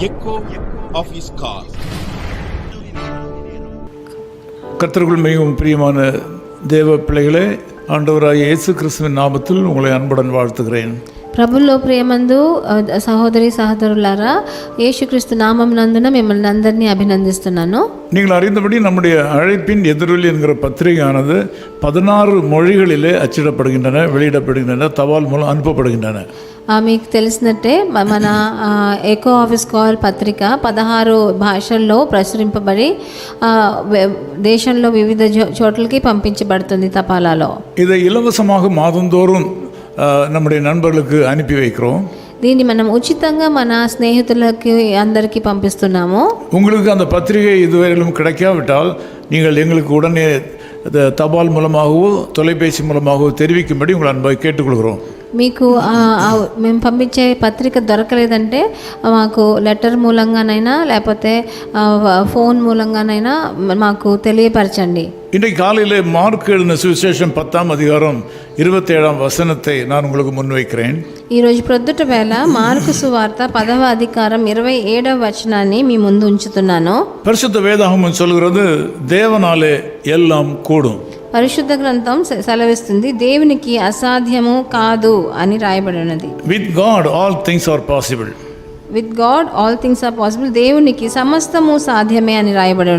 echo of his call. கர்த்தருக்குள் மிகவும் பிரியமான தேவ பிள்ளைகளே ஆண்டவராகிய இயேசு கிறிஸ்துவின் நாமத்தில் உங்களை அன்புடன் வாழ்த்துகிறேன் ప్రభుల్లో ప్రేమందు ఆ, సహోదరి సహోదరులారా యేసుక్రీస్తు నామం నందున మిమ్మల్ని అందరినీ అభినందిస్తున్నాను நீங்கள் அறிந்தபடி நம்முடைய அழைப்பின் எதிரொலி என்கிற பத்திரிகையானது பதினாறு மொழிகளிலே அச்சிடப்படுகின்றன வெளியிடப்படுகின்றன தபால் மூலம் அனுப்பப்படுகின்றன ఆ, మీకు తెలిసినట్టే మ- మన ఆ, ఎకో ఆఫీస్ కాల్ పత్రిక పదహారు భాషల్లో ప్రచురింపబడి ఆ, వె- దేశంలో వివిధ జో- చోట్లకి పంపించబడుతుంది తపాలాలో இதை இலவசமாக மாதந்தோறும் ஆ, நம்முடைய நண்பர்களுக்கு அனுப்பி வைக்கிறோம் దీన్ని మనం ఉచితంగా మన స్నేహితులకి అందరికీ పంపిస్తున్నాము உங்களுக்கு அந்த பத்திரிகை இதுவரையிலும் கிடைக்காவிட்டால் நீங்கள் எங்களுக்கு உடனே இந்த தபால் மூலமாகவோ தொலைபேசி மூலமாகவோ தெரிவிக்கும்படி உங்களை அன்பாக கேட்டுக்கொள்கிறோம் మీకు ఆ, ఆ, మేము పంపించే పత్రిక దొరకలేదంటే మాకు లెటర్ మూలంగానైనా లేకపోతే ఆ, ఫోన్ మూలంగానైనా మాకు తెలియపరచండి இன்றைக்கு காலையில் மார்க் எழுதின சுவிசேஷம் பத்தாம் அதிகாரம் இருபத்தேழாம் வசனத்தை நான் உங்களுக்கு முன்வைக்கிறேன் ఈరోజు ప్రొద్దుట వేళ మార్కు సువార్త పదవ అధికారం ఇరవై ఏడవ వచనాన్ని మీ ముందు ఉంచుతున్నాను பரிசுத்த வேதாகமம் சொல்கிறது தேவனாலே எல்லாம் கூடும் పరిశుద్ధ గ్రంథం సెలవిస్తుంది దేవునికి అసాధ్యము కాదు అని రాయబడినది. With God all things are possible with God all things are possible దేవునికి సమస్తము సాధ్యమే అని రాయబడి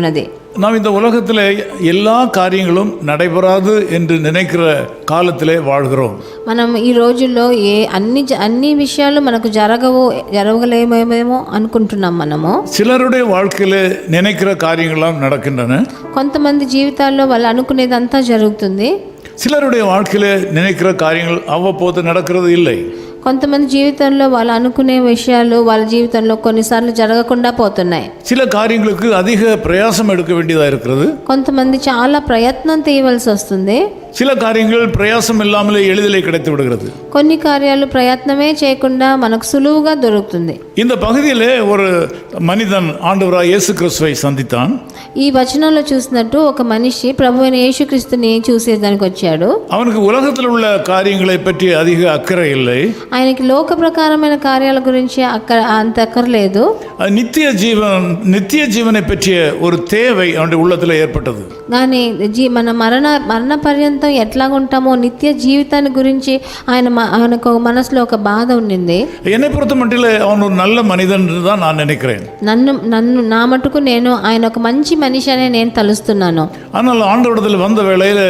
நாம் இந்த உலகத்தில் எல்லா காரியங்களும் நடைபெறாது என்று நினைக்கிற காலத்திலே வாழ்கிறோம் మనం ఈ రోజుల్లో ఏ అన్ని జ- అన్ని విషయాలు మనకు జరగవు జరగలేమేమో అనుకుంటున్నాం మనము சிலருடைய வாழ்க்கையில் நினைக்கிற காரியங்கள்லாம் நடக்கின்றன కొంతమంది జీవితాల్లో వాళ్ళు అనుకునేదంతా జరుగుతుంది சிலருடைய வாழ்க்கையில் நினைக்கிற காரியங்கள் அவ்வப்போது நடக்கிறது இல்லை కొంతమంది జీవితంలో వాళ్ళు అనుకునే విషయాలు వాళ్ళ జీవితంలో కొన్నిసార్లు జరగకుండా పోతున్నాయి சில காரியங்களுக்கு அதிக பிரயாசம் எடுக்க வேண்டியதாக இருக்கிறது కొంతమంది చాలా ప్రయత్నం తీయవలసి వస్తుంది சில காரியங்கள் பிரயாசம் இல்லாமலே எளிதிலே கிடைத்து விடுகிறது కొన్ని కార్యాలు ప్రయత్నమే చేయకుండా మనకు సులువుగా దొరుకుతుంది இந்த பகுதியிலே ஒரு மனிதன் ஆண்டவராக இயேசு கிறிஸ்துவை சந்தித்தான் ఈ వచనంలో చూసినట్టు ఒక మనిషి ప్రభు అయిన యేసుక్రీస్తుని చూసేదానికి వచ్చాడు அவனுக்கு உலகத்தில் உள்ள காரியங்களை பற்றி அதிக அக்கறை இல்லை ఆయనకి లోక ప్రకారమైన కార్యాల గురించి అక్కడ అంత అక్కర్లేదు அது நித்திய ஜீவன் நித்திய ஜீவனை பற்றிய ஒரு தேவை அவனுடைய உள்ளத்தில் ஏற்பட்டது కానీ జీ మన మరణ మరణ పర్యంతం ఎట్లాగుంటామో నిత్య జీవితాన్ని గురించి ఆయన మ- ఆయనకు మనసులో ఒక బాధ ఉండింది என்னை பொறுத்த மட்டில் அவன் ஒரு நல்ல மனிதன் என்று தான் நான் நினைக்கிறேன் నన్ను నన్ను నా మటుకు నేను ఆయన ఒక మంచి మనిషి అనే నేను తలుస్తున్నాను ஆனால் ஆண்டவரிடத்தில் வந்த வேளையில்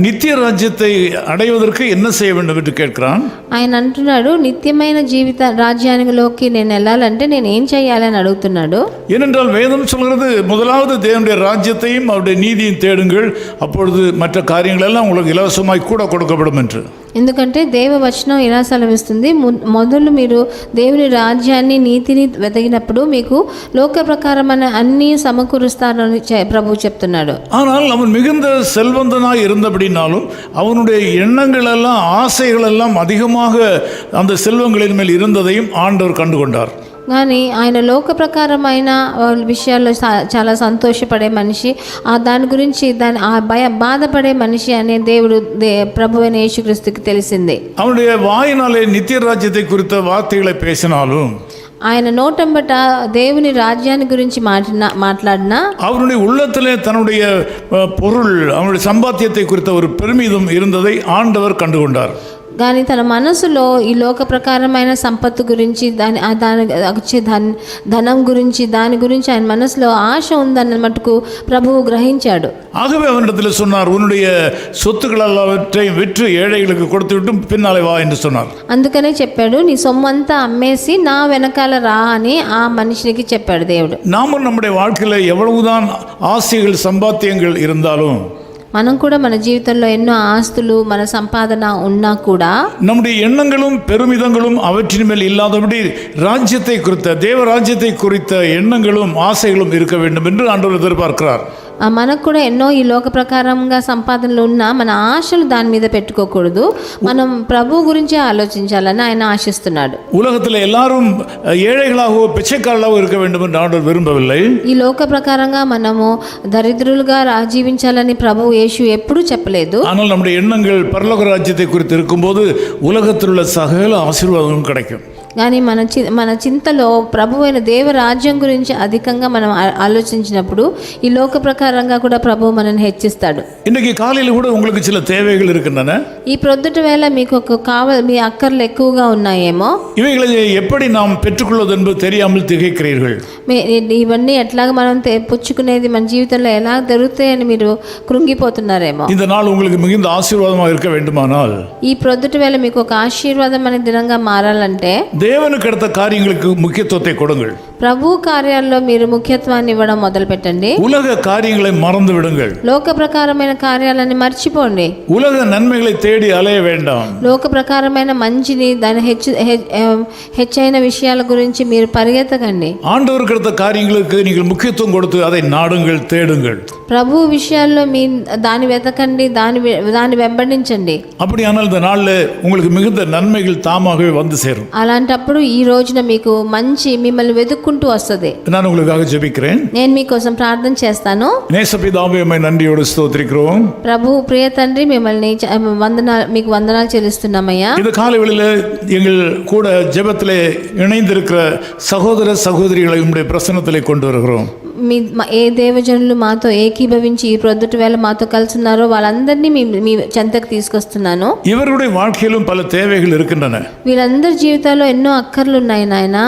நித்திய ராஜ்யத்தை அடைவதற்கு என்ன செய்ய வேண்டும் என்று கேட்கிறான் ఆయన అంటున్నాడు నిత్యమైన జీవిత రాజ్యానిలోకి నేను వెళ్ళాలంటే నేను ఏం చేయాలని అడుగుతున్నాడు ஏனென்றால் வேதம் சொல்கிறது முதலாவது தேவனுடைய ராஜ்யத்தையும் அவருடைய நீதியும் தேடுங்கள் அப்பொழுது மற்ற காரியங்கள் எல்லாம் உங்களுக்கு இலவசமாய் கூட கொடுக்கப்படும் என்று ఎందుకంటే దేవ వచనం ఇలా సెలవిస్తుంది ము- మొదలు మీరు దేవుని రాజ్యాన్ని నీతిని వెతగినప్పుడు మీకు లోక ప్రకారమైన అన్ని సమకూరుస్తారని చె- ప్రభువు చెప్తున్నాడు ஆனால் அவன் மிகுந்த செல்வந்தனாய் இருந்தபடினாலும் அவனுடைய எண்ணங்கள் எல்லாம் ஆசைகள் எல்லாம் அதிகமாக அந்த செல்வங்களின் மேல் இருந்ததையும் ஆண்டவர் கண்டுகொண்டார் కానీ ఆయన లోక ప్రకారమైన ఆ, విషయాల్లో సా- చాలా సంతోషపడే మనిషి ఆ దాని గురించి దాని ఆ భయ బాధపడే మనిషి అనే దేవుడు దే ప్రభు అయిన యేసుక్రీస్తుకి తెలిసింది அவனுடைய வாயினாலே நித்திய ராஜ்யத்தை குறித்த வார்த்தைகளை பேசினாலும் ఆయన నోటంబట దేవుని రాజ్యాన్ని గురించి మాట్లాడిన మాట్లాడినా அவனுடைய உள்ளத்திலே தன்னுடைய அஹ், பொருள் அவனுடைய சம்பாத்தியத்தை குறித்த ஒரு பெருமிதம் இருந்ததை ஆண்டவர் கண்டுகொண்டார் కానీ తన మనసులో ఈ లోక ప్రకారమైన సంపత్తు గురించి దాని ఆ దాని వచ్చే ధన్ ధనం గురించి దాని గురించి ఆయన మనసులో ఆశ ఉందన్న మటుకు ప్రభువు గ్రహించాడు ஆகவே அவனிடத்தில் சொன்னார் உன்னுடைய சொத்துக்கள் எல்லாவற்றையும் விற்று ஏழைகளுக்கு கொடுத்து விட்டு பின்னாலே வா என்று சொன்னார் అందుకనే చెప్పాడు నీ సొమ్మంతా అమ్మేసి నా వెనకాల రా అని ఆ మనిషికి చెప్పాడు దేవుడు நாமும் நம்முடைய வாழ்க்கையில் எவ்வளவுதான் ஆசைகள் சம்பாத்தியங்கள் இருந்தாலும் మనం కూడా మన జీవితంలో ఎన్నో ఆస్తులు మన సంపాదన ఉన్నా కూడా நம்முடைய எண்ணங்களும் பெருமிதங்களும் அவற்றின் மேல் இல்லாதபடி ராஜ்யத்தை குறித்த தேவ ராஜ்யத்தை குறித்த எண்ணங்களும் ஆசைகளும் இருக்க வேண்டும் என்று ஆண்டவர் எதிர்பார்க்கிறார் ఆ, మనకు కూడా ఎన్నో ఈ లోక ప్రకారంగా సంపాదనలు ఉన్నా మన ఆశలు దాని మీద పెట్టుకోకూడదు మనం ప్రభు గురించి ఆలోచించాలని ఆయన ఆశిస్తున్నాడు உலகத்தில் எல்லாரும் அஹ், ஏழைகளாகவோ பிச்சைக்காரர்களாகவோ இருக்க வேண்டும் என்று ஆண்டவர் விரும்பவில்லை ఈ లోక ప్రకారంగా మనము దరిద్రులుగా రా- జీవించాలని ప్రభు యేసు ఎప్పుడూ చెప్పలేదు ஆனால் நம்முடைய எண்ணங்கள் பரலோக ராஜ்யத்தை குறித்து இருக்கும்போது உலகத்தில் உள்ள சகல ஆசீர்வாதமும் கிடைக்கும் కానీ మన చి మన చింతలో ప్రభు అయిన దేవరాజ్యం గురించి అధికంగా మనం ఆ- ఆలోచించినప్పుడు ఈ లోక ప్రకారంగా కూడా ప్రభు మనల్ని హెచ్చిస్తాడు இன்றைக்கு காலையில் கூட உங்களுக்கு சில தேவைகள் இருக்கின்றன ఈ ప్రొద్దుట వేళ మీకు ఒక కావ మీ అక్కర్లు ఎక్కువగా ఉన్నాయేమో இவைகளை எப்படி நாம் பெற்றுக்கொள்வது என்பது தெரியாமல் திகைக்கிறீர்கள் మీ ఇవన్నీ ఎట్లాగ మనం తె- పుచ్చుకునేది మన జీవితంలో ఎలా దొరుకుతాయని మీరు కృంగిపోతున్నారేమో இந்த நாள் உங்களுக்கு மிகுந்த ஆசீர்வாதமாக இருக்க வேண்டுமானால் ఈ ప్రొద్దుట వేళ మీకు ఒక ఆశీర్వాదం అనే దినంగా మారాలంటే தேவனுக்கு அடுத்த காரியங்களுக்கு முக்கியத்துவத்தை கொடுங்கள் ప్రభు కార్యాల్లో మీరు ముఖ్యత్వాన్ని ఇవ్వడం మొదలు పెట్టండి உலக காரியங்களை மறந்து விடுங்கள் లోక ప్రకారమైన కార్యాలని మర్చిపోండి உலக நன்மைகளை தேடி அலைய வேண்டாம் లోక ప్రకారమైన మంచిని దాని హెచ్చు హె- ఆ, హెచ్చైన విషయాల గురించి మీరు పరిగెత్తకండి ஆண்டவருக்கு அடுத்த காரியங்களுக்கு நீங்கள் முக்கியத்துவம் கொடுத்து அதை நாடுங்கள் தேடுங்கள் ప్రభు విషయాల్లో మీ దాన్ని వెతకండి దాని వె- దాన్ని వెంబడించండి அப்படியானால் இந்த நாளில் உங்களுக்கு மிகுந்த நன்மைகள் தாமாகவே வந்து சேரும் అలాంటప్పుడు ఈ రోజున మీకు మంచి మిమ్మల్ని వెతుక్కుంటూ వస్తుంది நான் உங்களுக்காக ஜெபிக்கிறேன் నేను మీకోసం ప్రార్థన చేస్తాను நேசபிதாவே அம்மை நன்றியோடு ஸ்தோத்திரிக்கிறோம் ప్రభు ప్రియ తండ్రి మిమ్మల్ని చ- వందనాలు మీకు వందనాలు చెల్లిస్తున్నామయ్యా இந்த காலை வேளையில் எங்கள் கூட ஜெபத்திலே இணைந்திருக்கிற சகோதர சகோதரிகளை உங்களுடைய பிரசனத்திலே கொண்டு வருகிறோம் మీ మా- ఏ దేవజనులు మాతో ఏకీభవించి ఈ ప్రొద్దుటి వేళ మాతో కలిసి ఉన్నారో వాళ్ళందరినీ మీ మీ చెంతకు తీసుకొస్తున్నాను இவர்களுடைய வாழ்க்கையிலும் பல தேவைகள் இருக்கின்றன వీళ్ళందరి జీవితాల్లో ఎన్నో అక్కర్లు ఉన్నాయి నాయన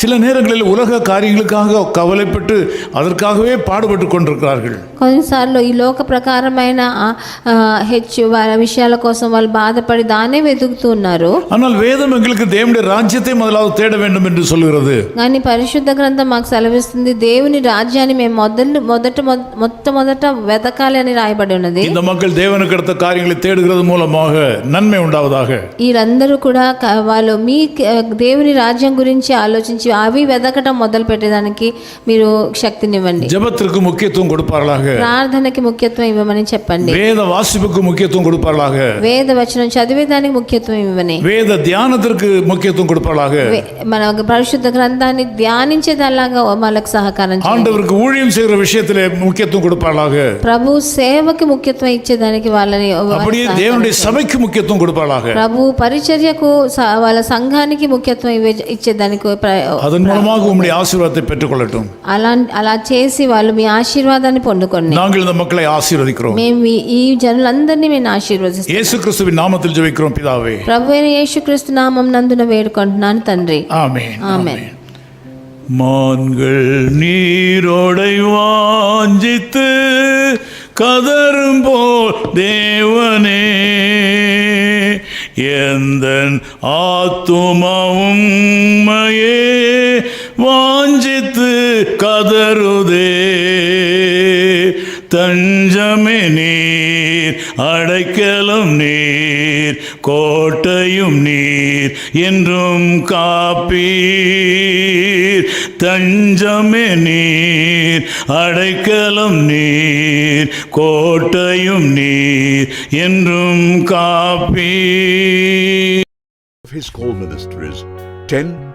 சில நேரங்களில் உலக காரியங்களுக்காக கவலைப்பட்டு அதற்காகவே பாடுபட்டு கொண்டிருக்கிறார்கள் కొన్నిసార్లు ఈ లోక ప్రకారమైన ఆ, ఆ, హెచ్చు వాళ్ళ విషయాల కోసం వాళ్ళు బాధపడి దానే వెతుకుతూ ఉన్నారు ஆனால் வேதம் எங்களுக்கு தேவனுடைய ராஜ்யத்தை முதலாவது தேட வேண்டும் என்று சொல்கிறது కానీ పరిశుద్ధ గ్రంథం మాకు సెలవిస్తుంది దేవుని రాజ్యాన్ని మేము మొదలు మొదట మొ- మొట్టమొదట వెతకాలి అని రాయబడి ఉన్నది இந்த மக்கள் தேவனுக்கு அடுத்த காரியங்களை தேடுகிறது மூலமாக நன்மை உண்டாவதாக వీరందరూ కూడా క- వాళ్ళు మీ క- దేవుని రాజ్యం గురించి ఆలోచించి అవి వెతకటం మొదలు పెట్టేదానికి మీరు శక్తినివ్వండి ஜெபத்திற்கு முக்கியத்துவம் கொடுப்பார்களாக ప్రార్థనకి ముఖ్యత్వం ఇవ్వమని చెప్పండి வேத வாசிப்புக்கு முக்கியத்துவம் கொடுப்பார்களாக వేద వచనం చదివేదానికి ముఖ్యత్వం ఇవ్వని வேத தியானத்திற்கு முக்கியத்துவம் கொடுப்பார்களாக వే- మన పరిశుద్ధ గ్రంథాన్ని ధ్యానించేదల్లాగా వాళ్ళకి సహకారం చేయండి. ஆண்டவருக்கு ஊழியம் செய்கிற விஷயத்திலே முக்கியத்துவம் கொடுப்பார்களாக ప్రభు సేవకి ముఖ్యత్వం ఇచ్చేదానికి వాళ్ళని వాళ్ళకి அப்படியே సహకారం தேவனுடைய చేయండి. சபைக்கு முக்கியத்துவம் கொடுப்பார்களாக ప్రభు పరిచర్యకు స- వాళ్ళ సంఘానికి ముఖ్యత్వం ఇవ్వే- ఇచ్చేదానికి ప్ర- அதன் மூலமாக உங்களுடைய ஆசீர்வாதத்தை பெற்றுக்கொள்ளட்டும் అలా అలా చేసి వాళ్ళు మీ ఆశీర్వాదాన్ని పొందుకోండి நாங்கள் இந்த மக்களை ஆசீர்வதிக்கிறோம் మేము ఈ- ఈ జనులందరినీ మేము ఆశీర్వదిస్తాం இயேசு கிறிஸ்துவின் நாமத்தில் ஜெபிக்கிறோம் பிதாவே ప్రభు అయిన యేసుక్రీస్తు నామం నందున వేడుకుంటున్నాను తండ్రి ஆமென் ఆమెన్ மான்கள் நீரோடை வாஞ்சித்து கதரும் போல் தேவனே எந்த ஆத்துமாவும் கதறுதே தஞ்சமே நீர் அடைக்கலும் நீர் கோட்டையும் நீர் என்றும் காப்பீர். தஞ்சமே நீர் அடைக்கலும் நீர் கோட்டையும் நீர் என்றும் காப்பீர். His call ministries 10